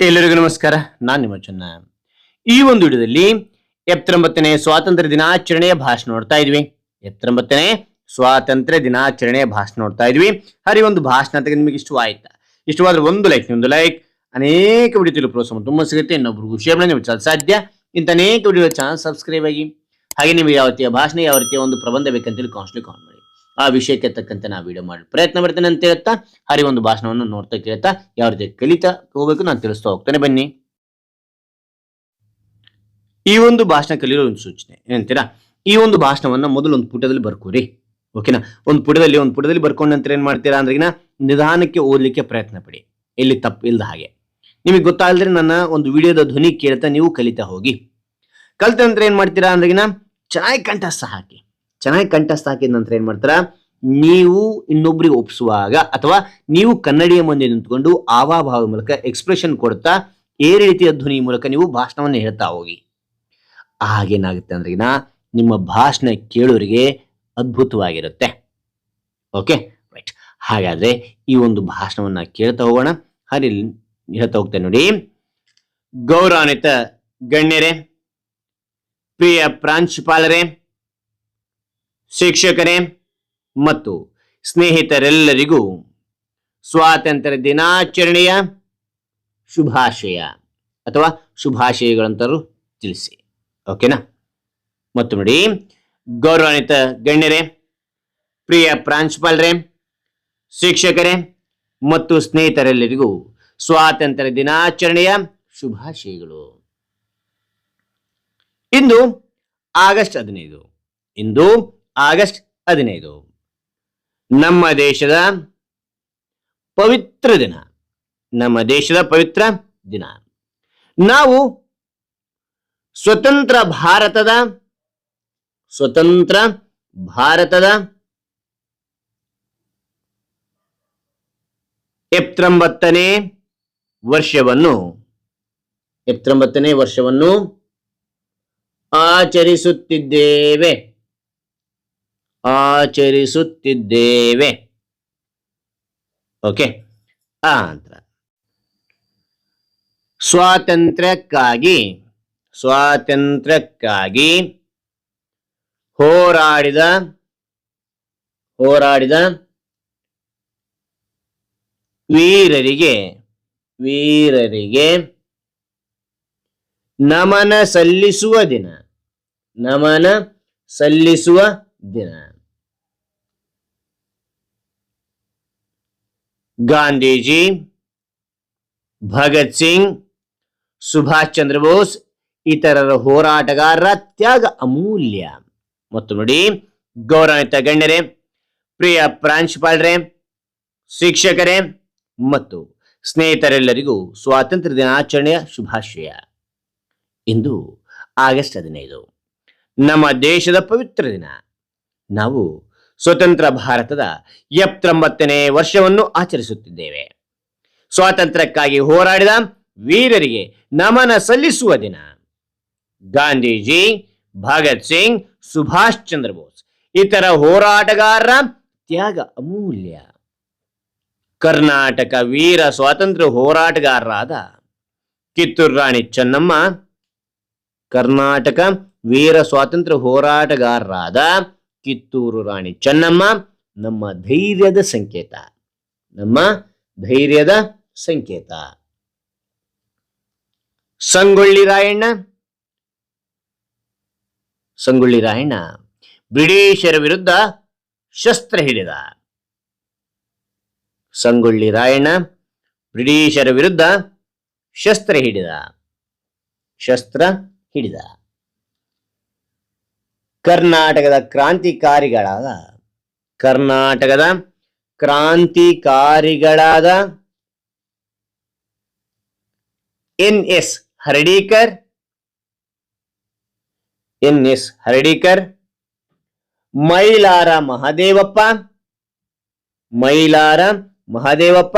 ಎಲ್ಲರಿಗೂ ನಮಸ್ಕಾರ, ನಾನ್ ನಿಮ್ಮ ಚೆನ್ನ. ಈ ಒಂದು ವಿಡಿಯೋದಲ್ಲಿ ಎಪ್ಪತ್ತೊಂಬತ್ತನೇ ಸ್ವಾತಂತ್ರ್ಯ ದಿನಾಚರಣೆಯ ಭಾಷಣ ನೋಡ್ತಾ ಇದ್ವಿ. ಎಪ್ಪತ್ತೊಂಬತ್ತನೇ ಸ್ವಾತಂತ್ರ್ಯ ದಿನಾಚರಣೆಯ ಭಾಷಣ ನೋಡ್ತಾ ಇದ್ವಿ. ಹರಿ, ಒಂದು ಭಾಷಣ ಅಂತ ನಿಮಗೆ ಇಷ್ಟವಾಯ್ತಾ? ಇಷ್ಟವಾದ್ರೆ ಒಂದು ಲೈಕ್ ಒಂದು ಲೈಕ್ ಅನೇಕ ವಿಡಿಯೋ ತಿಳಿ ಪ್ರೋತ್ಸಾಹ ತುಂಬ ಸಿಗುತ್ತೆ. ಇನ್ನೊಬ್ರಿಗೂ ಶೇರ್ ಮಾಡಿ ನೀವು ಸಾಧ್ಯ. ಇಂಥ ಅನೇಕ ವಿಡಿಯೋ ಚಾನಲ್ ಸಬ್ಸ್ಕ್ರೈಬ್ ಆಗಿ. ಹಾಗೆ ನಿಮಗೆ ಯಾವ ರೀತಿಯ ಭಾಷಣ, ಯಾವ ರೀತಿಯ ಒಂದು ಪ್ರಬಂಧ ಬೇಕಂತೇಳಿ ಕಾನ್ಸ್ಟ್ಲಿ ಮಾಡಿ. ಆ ವಿಷಯಕ್ಕೆ ತಕ್ಕಂತೆ ನಾವು ವಿಡಿಯೋ ಮಾಡಿ ಪ್ರಯತ್ನ ಮಾಡ್ತೇನೆ ಅಂತ ಹೇಳ್ತಾ ಹರಿ ಒಂದು ಭಾಷಣವನ್ನು ನೋಡ್ತಾ ಕೇಳ್ತಾ, ಯಾವ ರೀತಿ ಕಲಿತಾ ಹೋಗ್ಬೇಕು ನಾನು ತಿಳಿಸ್ತಾ ಹೋಗ್ತೇನೆ, ಬನ್ನಿ. ಈ ಒಂದು ಭಾಷಣ ಕಲಿಯೋ ಒಂದು ಸೂಚನೆ, ಏನಂತೀರಾ? ಈ ಒಂದು ಭಾಷಣವನ್ನ ಮೊದಲು ಒಂದು ಪುಟದಲ್ಲಿ ಬರ್ಕೋರಿ ಓಕೆನಾ ಒಂದು ಪುಟದಲ್ಲಿ ಒಂದು ಪುಟದಲ್ಲಿ ಬರ್ಕೊಂಡ ನಂತರ ಏನ್ ಮಾಡ್ತೀರಾ ಅಂದ್ರೆಗಿನ ನಿಧಾನಕ್ಕೆ ಓದಲಿಕ್ಕೆ ಪ್ರಯತ್ನ ಪಡಿ ಇಲ್ಲಿ ತಪ್ಪು ಇಲ್ದ ಹಾಗೆ. ನಿಮಗೆ ಗೊತ್ತಾಗಲ್ದ್ರೆ ನನ್ನ ಒಂದು ವಿಡಿಯೋದ ಧ್ವನಿ ಕೇಳ್ತಾ ನೀವು ಕಲಿತಾ ಹೋಗಿ. ಕಲಿತ ನಂತರ ಏನ್ ಮಾಡ್ತೀರಾ ಅಂದ್ರೆಗಿನ ಚೆನ್ನಾಗಿ ಕಂಠಸ್ಥ ಹಾಕಿ ಚೆನ್ನಾಗಿ ಕಂಠಸ್ಥ ಹಾಕಿದ ನಂತರ ಏನ್ ಮಾಡ್ತಾರ? ನೀವು ಇನ್ನೊಬ್ರಿಗೆ ಒಪ್ಪಿಸುವಾಗ ಅಥವಾ ನೀವು ಕನ್ನಡಿಯ ಮುಂದೆ ನಿಂತ್ಕೊಂಡು ಆವಾಭಾವ ಮೂಲಕ ಎಕ್ಸ್ಪ್ರೆಷನ್ ಕೊಡ್ತಾ ಏ ರೀತಿಯ ಧ್ವನಿ ಮೂಲಕ ನೀವು ಭಾಷಣವನ್ನು ಹೇಳ್ತಾ ಹೋಗಿ. ಹಾಗೇನಾಗುತ್ತೆ ಅಂದ್ರೆ ನಿಮ್ಮ ಭಾಷಣ ಕೇಳೋರಿಗೆ ಅದ್ಭುತವಾಗಿರುತ್ತೆ. ಓಕೆ ರೈಟ್ ಹಾಗಾದ್ರೆ ಈ ಒಂದು ಭಾಷಣವನ್ನ ಕೇಳ್ತಾ ಹೋಗೋಣ. ಹಾಗೆ ಹೇಳ್ತಾ ಹೋಗ್ತೇನೆ ನೋಡಿ. ಗೌರವಾನ್ವಿತ ಗಣ್ಯರೇ, ಪ್ರಿಯ ಪ್ರಾಂಶುಪಾಲರೇ ಶಿಕ್ಷಕರೇ ಮತ್ತು ಸ್ನೇಹಿತರೆಲ್ಲರಿಗೂ ಸ್ವಾತಂತ್ರ್ಯ ದಿನಾಚರಣೆಯ ಶುಭಾಶಯ ಅಥವಾ ಶುಭಾಶಯಗಳಂತರೂ ತಿಳಿಸಿ. ಓಕೆನಾ? ಮತ್ತು ನೋಡಿ, ಗೌರವಾನ್ವಿತ ಗಣ್ಯರೇ, ಪ್ರಿಯ ಪ್ರಾಂಶುಪಾಲರೇ, ಶಿಕ್ಷಕರೇ ಮತ್ತು ಸ್ನೇಹಿತರೆಲ್ಲರಿಗೂ ಸ್ವಾತಂತ್ರ್ಯ ದಿನಾಚರಣೆಯ ಶುಭಾಶಯಗಳು. ಇಂದು ಆಗಸ್ಟ್ ಹದಿನೈದು. ಇಂದು ಆಗಸ್ಟ್ ಹದಿನೈದು. ನಮ್ಮ ದೇಶದ ಪವಿತ್ರ ದಿನ. ನಮ್ಮ ದೇಶದ ಪವಿತ್ರ ದಿನ. ನಾವು ಸ್ವತಂತ್ರ ಭಾರತದ ಸ್ವತಂತ್ರ ಭಾರತದ ಎಪ್ತೊಂಬತ್ತನೇ ವರ್ಷವನ್ನು ಎಪ್ತೊಂಬತ್ತನೇ ವರ್ಷವನ್ನು ಆಚರಿಸುತ್ತಿದ್ದೇವೆ. ಆಚರಿಸುತ್ತಿದ್ದೇವೆ. ಓಕೆ ಆ ನಂತರ. ಸ್ವಾತಂತ್ರ್ಯಕ್ಕಾಗಿ ಸ್ವಾತಂತ್ರ್ಯಕ್ಕಾಗಿ ಹೋರಾಡಿದ ಹೋರಾಡಿದ ವೀರರಿಗೆ ವೀರರಿಗೆ ನಮನ ಸಲ್ಲಿಸುವ ದಿನ. ನಮನ ಸಲ್ಲಿಸುವ ದಿನ. ಗಾಂಧೀಜಿ, ಭಗತ್ ಸಿಂಗ್, ಸುಭಾಷ್ ಚಂದ್ರ ಬೋಸ್, ಇತರರ ಹೋರಾಟಗಾರರ ತ್ಯಾಗ ಅಮೂಲ್ಯ. ಮತ್ತು ನೋಡಿ ಗೌರವಿತ ಗಣ್ಯರೇ, ಪ್ರಿಯ ಪ್ರಾಂಶುಪಾಲರೇ, ಶಿಕ್ಷಕರೇ, ಮತ್ತು ಸ್ನೇಹಿತರೆಲ್ಲರಿಗೂ ಸ್ವಾತಂತ್ರ್ಯ ದಿನಾಚರಣೆಯ ಶುಭಾಶಯ. ಇಂದು ಆಗಸ್ಟ್ ಹದಿನೈದು. ನಮ್ಮ ದೇಶದ ಪವಿತ್ರ ದಿನ. ನಾವು ಸ್ವತಂತ್ರ ಭಾರತದ ಎಪ್ಪತ್ತೊಂಬತ್ತನೇ ವರ್ಷವನ್ನು ಆಚರಿಸುತ್ತಿದ್ದೇವೆ. ಸ್ವಾತಂತ್ರ್ಯಕ್ಕಾಗಿ ಹೋರಾಡಿದ ವೀರರಿಗೆ ನಮನ ಸಲ್ಲಿಸುವ ದಿನ. ಗಾಂಧೀಜಿ, ಭಗತ್ ಸಿಂಗ್, ಸುಭಾಷ್ ಚಂದ್ರ ಬೋಸ್ ಇತರ ಹೋರಾಟಗಾರರ ತ್ಯಾಗ ಅಮೂಲ್ಯ. ಕರ್ನಾಟಕ ವೀರ ಸ್ವಾತಂತ್ರ್ಯ ಹೋರಾಟಗಾರರಾದ ಕಿತ್ತೂರು ರಾಣಿ ಚೆನ್ನಮ್ಮ, ಕರ್ನಾಟಕ ವೀರ ಸ್ವಾತಂತ್ರ್ಯ ಹೋರಾಟಗಾರರಾದ ಕಿತ್ತೂರು ರಾಣಿ ಚೆನ್ನಮ್ಮ, ನಮ್ಮ ಧೈರ್ಯದ ಸಂಕೇತ. ನಮ್ಮ ಧೈರ್ಯದ ಸಂಕೇತ. ಸಂಗೊಳ್ಳಿ ರಾಯಣ್ಣ. ಸಂಗೊಳ್ಳಿ ರಾಯಣ್ಣ, ಬ್ರಿಟಿಷರ ವಿರುದ್ಧ ಶಸ್ತ್ರ ಹಿಡಿದ. ಸಂಗೊಳ್ಳಿ ರಾಯಣ್ಣ, ಬ್ರಿಟಿಷರ ವಿರುದ್ಧ ಶಸ್ತ್ರ ಹಿಡಿದ. ಶಸ್ತ್ರ ಹಿಡಿದ. ಕರ್ನಾಟಕದ ಕ್ರಾಂತಿಕಾರಿಗಳಾದ ಕರ್ನಾಟಕದ ಕ್ರಾಂತಿಕಾರಿಗಳಾದ N S Hardikar, N S Hardikar, Mailara Mahadevappa Mailara Mahadevappa,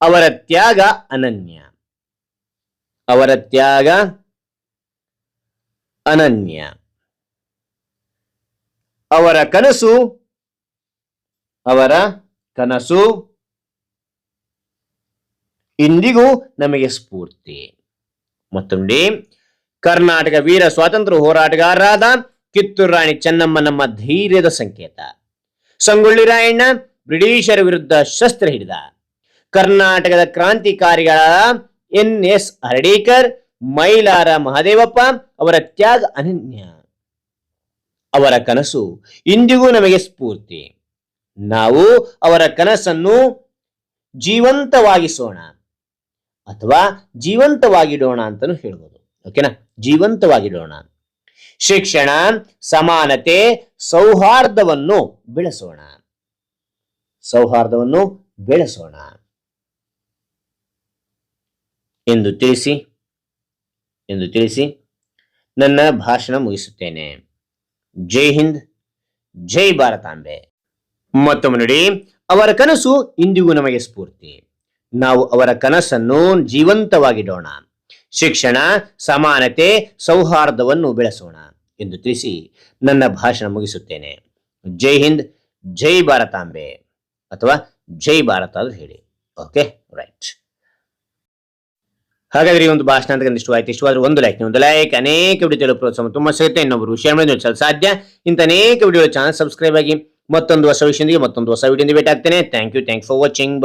ಅವರ ತ್ಯಾಗ ಅನನ್ಯ, ಅವರ ತ್ಯಾಗ ಅನನ್ಯ. ಅವರ ಕನಸು ಅವರ ಕನಸು ಇಂದಿಗೂ ನಮಗೆ ಸ್ಫೂರ್ತಿ. ಮತ್ತೊಂದು, ಕರ್ನಾಟಕ ವೀರ ಸ್ವಾತಂತ್ರ್ಯ ಹೋರಾಟಗಾರರಾದ ಕಿತ್ತೂರು ರಾಣಿ ಚೆನ್ನಮ್ಮ ನಮ್ಮ ಧೈರ್ಯದ ಸಂಕೇತ. ಸಂಗೊಳ್ಳಿ ರಾಯಣ್ಣ ಬ್ರಿಟಿಷರ ವಿರುದ್ಧ ಶಸ್ತ್ರ ಹಿಡಿದ. ಕರ್ನಾಟಕದ ಕ್ರಾಂತಿಕಾರಿಗಳಾದ ಎನ್ ಎಸ್ ಹರಡೇಕರ್, ಮೈಲಾರ ಮಹದೇವಪ್ಪ ಅವರ ತ್ಯಾಗ ಅನನ್ಯ. ಅವರ ಕನಸು ಇಂದಿಗೂ ನಮಗೆ ಸ್ಫೂರ್ತಿ. ನಾವು ಅವರ ಕನಸನ್ನು ಜೀವಂತವಾಗಿಸೋಣ ಅಥವಾ ಜೀವಂತವಾಗಿಡೋಣ ಅಂತಲೂ ಹೇಳ್ಬೋದು. ಓಕೆನಾ? ಜೀವಂತವಾಗಿಡೋಣ. ಶಿಕ್ಷಣ, ಸಮಾನತೆ, ಸೌಹಾರ್ದವನ್ನು ಬೆಳೆಸೋಣ. ಸೌಹಾರ್ದವನ್ನು ಬೆಳೆಸೋಣ. ಎಂದು ತಿಳಿಸಿ ಎಂದು ತಿಳಿಸಿ ನನ್ನ ಭಾಷಣ ಮುಗಿಸುತ್ತೇನೆ. ಜೈ ಹಿಂದ್, ಜೈ ಭಾರತಾಂಬೆ ಮತ್ತೊಮ್ಮೆ ನೋಡಿ, ಅವರ ಕನಸು ಇಂದಿಗೂ ನಮಗೆ ಸ್ಫೂರ್ತಿ. ನಾವು ಅವರ ಕನಸನ್ನು ಜೀವಂತವಾಗಿಡೋಣ. ಶಿಕ್ಷಣ, ಸಮಾನತೆ, ಸೌಹಾರ್ದವನ್ನು ಬೆಳೆಸೋಣ ಎಂದು ತಿಳಿಸಿ ನನ್ನ ಭಾಷಣ ಮುಗಿಸುತ್ತೇನೆ. ಜೈ ಹಿಂದ್, ಜೈ ಭಾರತಾಂಬೆ ಅಥವಾ ಜೈ ಭಾರತ ಅಂತ ಹೇಳಿ. ಓಕೆ ರೈಟ್ ಹಾಗಾದ್ರೆ ಈ ಒಂದು ಭಾಷಣ ಅಂತ ಇಷ್ಟು ಆಯ್ತು ಇಷ್ಟವಾದ್ರೆ ಒಂದು ಲೈಕ್ ಒಂದು ಲೈಕ್ ಅನೇಕ ವಿಡಿಯೋ ಪ್ರೋತ್ಸಾಹ ತುಂಬಾ ಸಿಗುತ್ತೆ. ಇನ್ನೊಬ್ಬರು ವಿಷಯ ನೋಡಿ ಸಾಧ್ಯ. ಇಂಥ ಅನೇಕ ವಿಡಿಯೋ ಚಾನಲ್ ಸಬ್ಸ್ಕ್ರೈಬ್ ಆಗಿ ಮತ್ತೊಂದು ಹೊಸ ವಿಷಯದೊಂದಿಗೆ ಮತ್ತೊಂದು ಹೊಸ ವಿಡಿಯೋ ಭೇಟಿ ಆಗ್ತೇನೆ. Thank you thank for watching